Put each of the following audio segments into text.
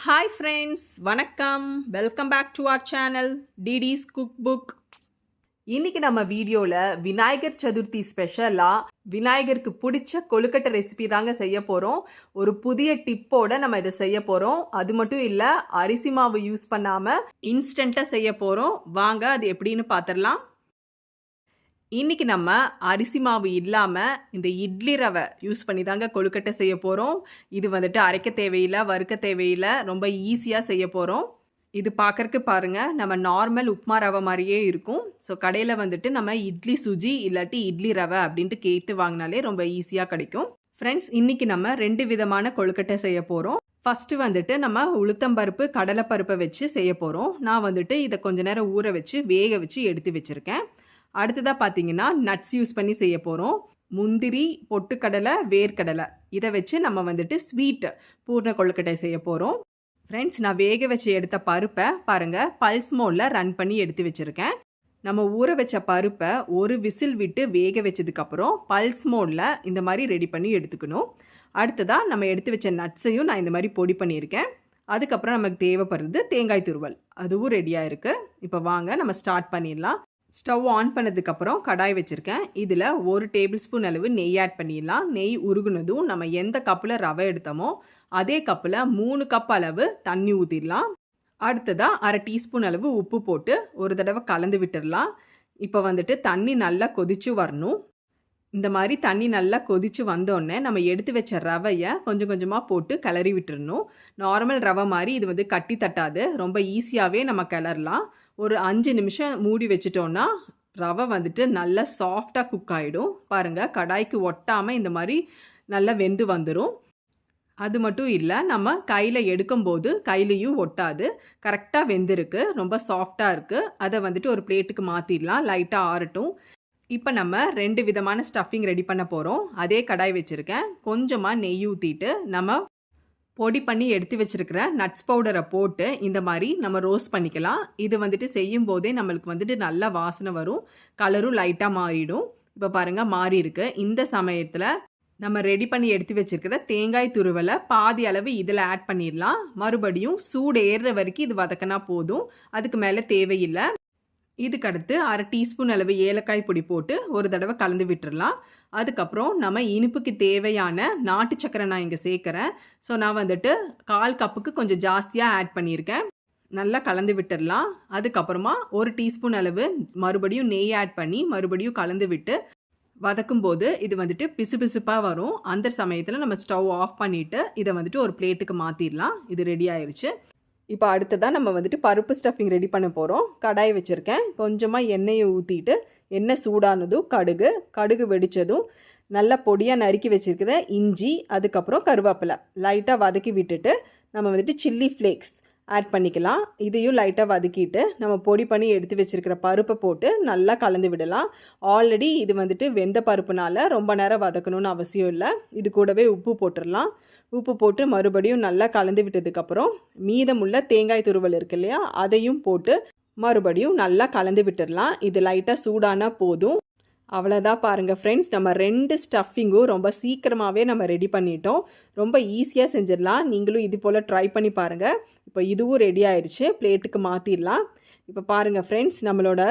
Hi friends வணக்கம். Welcome back to our channel டிடிஸ் cook book இன்னைக்கு நம்ம வீடியோவில் விநாயகர் சதுர்த்தி ஸ்பெஷலாக விநாயகருக்கு பிடிச்ச கொழுக்கட்டை ரெசிபி தாங்க செய்ய போகிறோம் ஒரு புதிய டிப்போட நம்ம இதை செய்ய போகிறோம் அது மட்டும் இல்லை அரிசி மாவு யூஸ் பண்ணாமல் இன்ஸ்டண்ட்டாக செய்ய போகிறோம் வாங்க அது எப்படின்னு பார்த்துடலாம் இன்னைக்கு நம்ம அரிசி மாவு இல்லாமல் இந்த இட்லி ரவை யூஸ் பண்ணி தாங்க கொழுக்கட்டை செய்ய போகிறோம் இது வந்துட்டு அரைக்க தேவையில்லை வறுக்க தேவையில்லை ரொம்ப ஈஸியாக செய்ய போகிறோம் இது பார்க்குறக்கு பாருங்கள் நம்ம நார்மல் உப்மா ரவை மாதிரியே இருக்கும். ஸோ கடையில் வந்துட்டு நம்ம இட்லி சுஜி இல்லாட்டி இட்லி ரவை அப்படின்ட்டு கேட்டு வாங்கினாலே ரொம்ப ஈஸியாக கிடைக்கும். ஃப்ரெண்ட்ஸ் இன்றைக்கி நம்ம ரெண்டு விதமான கொழுக்கட்டை செய்ய போகிறோம் ஃபஸ்ட்டு வந்துட்டு நம்ம உளுத்தம்பருப்பு கடலைப்பருப்பை வச்சு செய்ய போகிறோம் நான் வந்துட்டு இதை கொஞ்ச நேரம் ஊற வச்சு வேக வச்சு எடுத்து வச்சுருக்கேன். அடுத்ததாக பார்த்தீங்கன்னா நட்ஸ் யூஸ் பண்ணி செய்ய போகிறோம் முந்திரி பொட்டுக்கடலை வேர்க்கடலை. இதை வச்சு நம்ம வந்துட்டு ஸ்வீட் பூர்ண கொழுக்கட்டை செய்ய போகிறோம் ஃப்ரெண்ட்ஸ் நான் வேக வச்சு எடுத்த பருப்பை பாருங்கள் பல்ஸ் மோடில் ரன் பண்ணி எடுத்து வச்சுருக்கேன். நம்ம ஊற வச்ச பருப்பை ஒரு விசில் விட்டு வேக வச்சதுக்கப்புறம் பல்ஸ் மோடில் இந்த மாதிரி ரெடி பண்ணி எடுத்துக்கணும். அடுத்ததாக நம்ம எடுத்து வச்ச நட்ஸையும் நான் இந்த மாதிரி பொடி பண்ணியிருக்கேன். அதுக்கப்புறம் நமக்கு தேவைப்படுறது தேங்காய் துருவல். அதுவும் ரெடியாக இருக்குது இப்போ வாங்க நம்ம ஸ்டார்ட் பண்ணிடலாம். ஸ்டவ் ஆன் பண்ணதுக்கப்புறம் கடாய் வச்சுருக்கேன். இதில் ஒரு டேபிள் ஸ்பூன் அளவு நெய் ஆட் பண்ணிடலாம். நெய் உருகுனதும் நம்ம எந்த கப்பில் ரவை எடுத்தோமோ அதே கப்பில் மூணு கப் அளவு தண்ணி ஊற்றிடலாம் அடுத்ததாக அரை டீஸ்பூன் அளவு உப்பு போட்டு ஒரு தடவை கலந்து விட்டுடலாம். இப்போ வந்துட்டு தண்ணி நல்லா கொதிச்சு வரணும். இந்த மாதிரி தண்ணி நல்லா கொதிச்சு வந்தோடனே நம்ம எடுத்து வச்ச ரவையை கொஞ்சம் கொஞ்சமாக போட்டு கிளறி விட்டுறணும். நார்மல் ரவை மாதிரி இது வந்து கட்டி தட்டாது. ரொம்ப ஈஸியாகவே நம்ம கிளறலாம். ஒரு அஞ்சு நிமிஷம் மூடி வச்சிட்டோன்னா ரவை வந்துட்டு நல்லா சாஃப்டாக குக் ஆகிடும் பாருங்கள் கடாய்க்கு ஒட்டாமல் இந்த மாதிரி நல்லா வெந்து வந்துடும் அது மட்டும் இல்லை நம்ம கையில் எடுக்கும்போது கையிலையும் ஒட்டாது. கரெக்டாக வெந்திருக்கு. ரொம்ப சாஃப்டாக இருக்குது அதை வந்துட்டு ஒரு பிளேட்டுக்கு மாற்றிடலாம் லைட்டாக ஆறட்டும். இப்போ நம்ம ரெண்டு விதமான ஸ்டஃபிங் ரெடி பண்ண போகிறோம் அதே கடாய் வச்சுருக்கேன். கொஞ்சமாக நெய் ஊற்றிட்டு நம்ம பொடி பண்ணி எடுத்து வச்சிருக்கிற நட்ஸ் பவுடரை போட்டு இந்த மாதிரி நம்ம ரோஸ்ட் பண்ணிக்கலாம். இது வந்துட்டு செய்யும் போதே நம்மளுக்கு வந்துட்டு நல்ல வாசனை வரும். கலரும் லைட்டாக மாறிடும். இப்போ பாருங்கள் மாறி இருக்கு. இந்த சமயத்தில் நம்ம ரெடி பண்ணி எடுத்து வச்சுருக்கிற தேங்காய் துருவலை பாதி அளவு இதில் ஆட் பண்ணிடலாம். மறுபடியும் சூடு ஏறுற வரைக்கும் இது வதக்கினா போதும். அதுக்கு மேலே தேவையில்லை. இதுக்கடுத்து அரை டீஸ்பூன் அளவு ஏலக்காய் பொடி போட்டு ஒரு தடவை கலந்து விட்டுடலாம் அதுக்கப்புறம் நம்ம இனிப்புக்கு தேவையான நாட்டு சக்கரை நான் இங்கே சேர்க்குறேன். ஸோ நான் வந்துட்டு கால் கப்புக்கு கொஞ்சம் ஜாஸ்தியாக ஆட் பண்ணியிருக்கேன். நல்லா கலந்து விட்டுடலாம் அதுக்கப்புறமா ஒரு டீஸ்பூன் அளவு மறுபடியும் நெய் ஆட் பண்ணி மறுபடியும் கலந்து விட்டு வதக்கும் போது இது வந்துட்டு பிசு பிசுப்பாக வரும். அந்த சமயத்தில் நம்ம ஸ்டவ் ஆஃப் பண்ணிவிட்டு இதை வந்துட்டு ஒரு பிளேட்டுக்கு மாற்றிடலாம் இது ரெடி ஆயிடுச்சு இப்போ அடுத்ததாக நம்ம வந்துட்டு பருப்பு ஸ்டஃபிங் ரெடி பண்ண போகிறோம் கடாய் வச்சுருக்கேன். கொஞ்சமாக எண்ணெயை ஊற்றிட்டு எண்ணெய் சூடானதும் கடுகு கடுகு வெடித்ததும் நல்லா பொடியாக நறுக்கி வச்சுருக்கிற இஞ்சி அதுக்கப்புறம் கருவேப்பிலை. லைட்டாக வதக்கி விட்டுட்டு நம்ம வந்துட்டு சில்லி ஃப்ளேக்ஸ் ஆட் பண்ணிக்கலாம். இதையும் லைட்டாக வதக்கிட்டு நம்ம பொடி பண்ணி எடுத்து வச்சுருக்கிற பருப்பை போட்டு நல்லா கலந்து விடலாம். ஆல்ரெடி இது வந்துட்டு வெந்த பருப்புனால ரொம்ப நேரம் வதக்கணும்னு அவசியம் இல்லை. இது கூடவே உப்பு போட்டுடலாம் உப்பு போட்டு மறுபடியும் நல்லா கலந்து விட்டதுக்கப்புறம் மீதமுள்ள தேங்காய் துருவல் இருக்கு இல்லையா அதையும் போட்டு மறுபடியும் நல்லா கலந்து விட்டுடலாம். இது லைட்டாக சூடானா போதும். அவ்வளோதான் பாருங்கள் ஃப்ரெண்ட்ஸ் நம்ம ரெண்டு ஸ்டஃபிங்கும் ரொம்ப சீக்கிரமாகவே நம்ம ரெடி பண்ணிட்டோம். ரொம்ப ஈஸியாக செஞ்சிடலாம். நீங்களும் இது போல் ட்ரை பண்ணி பாருங்கள் இப்போ இதுவும் ரெடி ஆயிடுச்சு பிளேட்டுக்கு மாற்றிடலாம் இப்போ பாருங்கள் ஃப்ரெண்ட்ஸ் நம்மளோட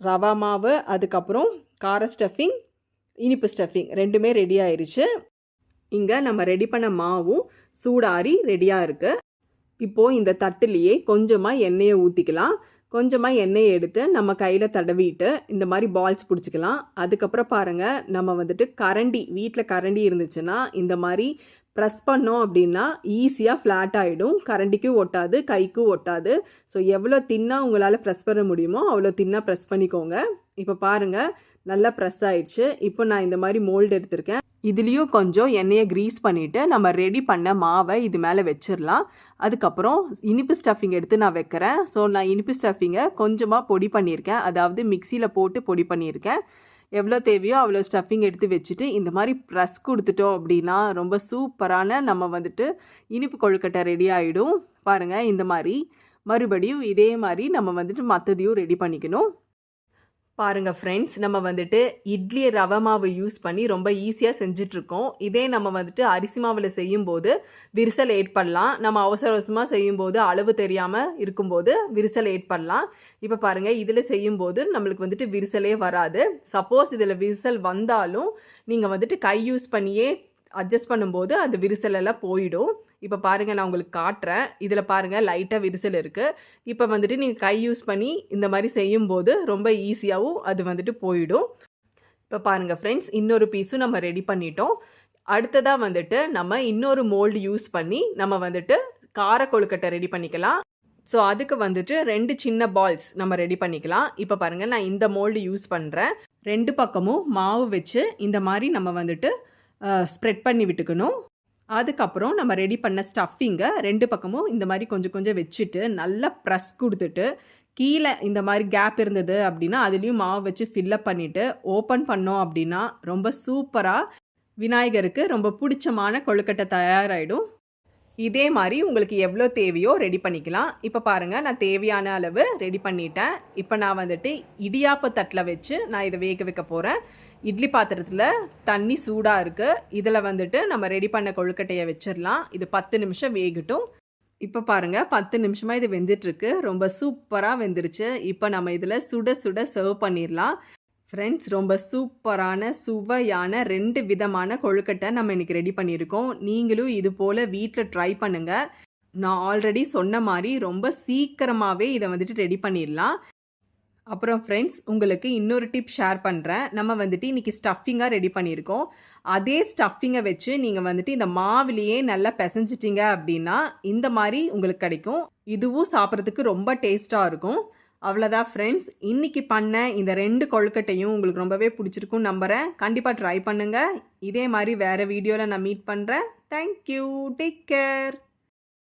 ரவா மாவு அதுக்கப்புறம் கார ஸ்டஃபிங் இனிப்பு ஸ்டஃபிங் ரெண்டுமே ரெடி ஆயிடுச்சு இங்கே நம்ம ரெடி பண்ண மாவும் சூடாரி ரெடியாக இருக்குது இப்போது இந்த தட்டுலேயே கொஞ்சமாக எண்ணெயை ஊற்றிக்கலாம் கொஞ்சமாக எண்ணெயை எடுத்து நம்ம கையில் தடவிட்டு இந்த மாதிரி பால்ஸ் பிடிச்சிக்கலாம். அதுக்கப்புறம் பாருங்கள் நம்ம வந்துட்டு கரண்டி வீட்டில் கரண்டி இருந்துச்சுன்னா இந்த மாதிரி ப்ரெஸ் பண்ணோம் அப்படின்னா ஈஸியாக ஃப்ளாட் ஆகிடும் கரண்டிக்கும் ஒட்டாது கைக்கும் ஒட்டாது. ஸோ எவ்வளோ தின்னாக உங்களால் ப்ரெஸ் பண்ண முடியுமோ அவ்வளோ தின்னாக ப்ரெஸ் பண்ணிக்கோங்க. இப்போ பாருங்கள் நல்லா ப்ரெஸ் ஆயிடுச்சு. இப்போ நான் இந்த மாதிரி மோல்டு எடுத்திருக்கேன். இதுலேயும் கொஞ்சம் எண்ணெயை க்ரீஸ் பண்ணிவிட்டு நம்ம ரெடி பண்ண மாவை இது மேலே வச்சிடலாம் அதுக்கப்புறம் இனிப்பு ஸ்டஃபிங் எடுத்து நான் வைக்கிறேன். ஸோ நான் இனிப்பு ஸ்டஃபிங்கை கொஞ்சமாக பொடி பண்ணியிருக்கேன். அதாவது மிக்சியில் போட்டு பொடி பண்ணியிருக்கேன். எவ்வளோ தேவையோ அவ்வளோ ஸ்டஃபிங் எடுத்து வச்சுட்டு இந்த மாதிரி ப்ரெஸ் கொடுத்துட்டோம் அப்படின்னா ரொம்ப சூப்பரான நம்ம வந்துட்டு இனிப்பு கொழுக்கட்டை ரெடி ஆகிடும் பாருங்கள் இந்த மாதிரி. மறுபடியும் இதே மாதிரி நம்ம வந்துட்டு மற்றதையும் ரெடி பண்ணிக்கணும். பாருங்க ஃப்ரெண்ட்ஸ் நம்ம வந்துட்டு இட்லி ரவை மாவு யூஸ் பண்ணி ரொம்ப ஈஸியாக செஞ்சிட்ருக்கோம். இதே நம்ம வந்துட்டு அரிசி மாவில் செய்யும்போது விரிசல் ஏற்படலாம். நம்ம அவசர அவசரமாக செய்யும்போது அளவு தெரியாமல் இருக்கும்போது விரிசல் ஏற்படலாம். இப்போ பாருங்கள் இதில் செய்யும்போது நம்மளுக்கு வந்துட்டு விரிசலே வராது. சப்போஸ் இதில் விரிசல் வந்தாலும் நீங்கள் வந்துட்டு கை யூஸ் பண்ணியே அட்ஜஸ்ட் பண்ணும்போது அந்த விரிசலெல்லாம் போயிடும். இப்போ பாருங்கள் நான் உங்களுக்கு காட்டுறேன். இதில் பாருங்கள் லைட்டாக விரிசல் இருக்குது இப்போ வந்துட்டு நீங்கள் கை யூஸ் பண்ணி இந்த மாதிரி செய்யும்போது ரொம்ப ஈஸியாகவும் அது வந்துட்டு போயிடும். இப்போ பாருங்கள் ஃப்ரெண்ட்ஸ் இன்னொரு பீஸும் நம்ம ரெடி பண்ணிட்டோம். அடுத்ததாக வந்துட்டு நம்ம இன்னொரு மோல்டு யூஸ் பண்ணி நம்ம வந்துட்டு கார கொழுக்கட்டை ரெடி பண்ணிக்கலாம். ஸோ அதுக்கு வந்துட்டு ரெண்டு சின்ன பால்ஸ் நம்ம ரெடி பண்ணிக்கலாம். இப்போ பாருங்கள் நான் இந்த மோல்டு யூஸ் பண்ணுறேன் ரெண்டு பக்கமும் மாவு வச்சு இந்த மாதிரி நம்ம வந்துட்டு ஸ்ப்ரெட் பண்ணி விட்டுக்கணும். அதுக்கப்புறம் நம்ம ரெடி பண்ண ஸ்டஃபிங்கை ரெண்டு பக்கமும் இந்த மாதிரி கொஞ்சம் கொஞ்சம் வச்சுட்டு நல்லா ப்ரெஸ் கொடுத்துட்டு கீழே இந்த மாதிரி கேப் இருந்தது அப்படின்னா அதுலேயும் மாவு வச்சு ஃபில்லப் பண்ணிவிட்டு ஓப்பன் பண்ணோம் அப்படின்னா ரொம்ப சூப்பராக விநாயகருக்கு ரொம்ப பிடிச்சமான கொழுக்கட்டை தயாராகிடும் இதே மாதிரி உங்களுக்கு எவ்வளோ தேவையோ ரெடி பண்ணிக்கலாம். இப்போ பாருங்கள் நான் தேவையான அளவு ரெடி பண்ணிட்டேன். இப்போ நான் வந்துட்டு இடியாப்ப தட்டில் வச்சு நான் இதை வேக வைக்க போகிறேன் இட்லி பாத்திரத்தில் தண்ணி சூடாக இருக்குது இதில் வந்துட்டு நம்ம ரெடி பண்ண கொழுக்கட்டையை வச்சிடலாம். இது பத்து நிமிஷம் வேகட்டும். இப்போ பாருங்கள் பத்து நிமிஷமாக இது வெந்துட்டுருக்கு ரொம்ப சூப்பராக வெந்துருச்சு. இப்போ நம்ம இதில் சுட சுட சர்வ் பண்ணிடலாம். ஃப்ரெண்ட்ஸ் ரொம்ப சூப்பரான சுவையான ரெண்டு விதமான கொழுக்கட்டை நம்ம இன்றைக்கி ரெடி பண்ணியிருக்கோம். நீங்களும் இது போல் வீட்டில் ட்ரை பண்ணுங்கள் நான் ஆல்ரெடி சொன்ன மாதிரி ரொம்ப சீக்கிரமாகவே இதை வந்துட்டு ரெடி பண்ணிடலாம். அப்புறம் ஃப்ரெண்ட்ஸ் உங்களுக்கு இன்னொரு டிப் ஷேர் பண்ணுறேன் நம்ம வந்துட்டு இன்றைக்கி ஸ்டஃபிங்காக ரெடி பண்ணியிருக்கோம். அதே ஸ்டஃபிங்கை வச்சு நீங்கள் வந்துட்டு இந்த மாவிலேயே நல்லா பிசைஞ்சிட்டிங்க அப்படின்னா இந்த மாதிரி உங்களுக்கு கிடைக்கும். இதுவும் சாப்பிட்றதுக்கு ரொம்ப டேஸ்ட்டாக இருக்கும். அவ்வளோதான் ஃப்ரெண்ட்ஸ் இன்றைக்கி பண்ண இந்த ரெண்டு கொழுக்கட்டையும் உங்களுக்கு ரொம்பவே பிடிச்சிருக்குன்னு நம்புகிறேன் கண்டிப்பாக ட்ரை பண்ணுங்கள் இதே மாதிரி வேறு வீடியோவில் நான் மீட் பண்ணுறேன் தேங்க்யூ டேக் கேர்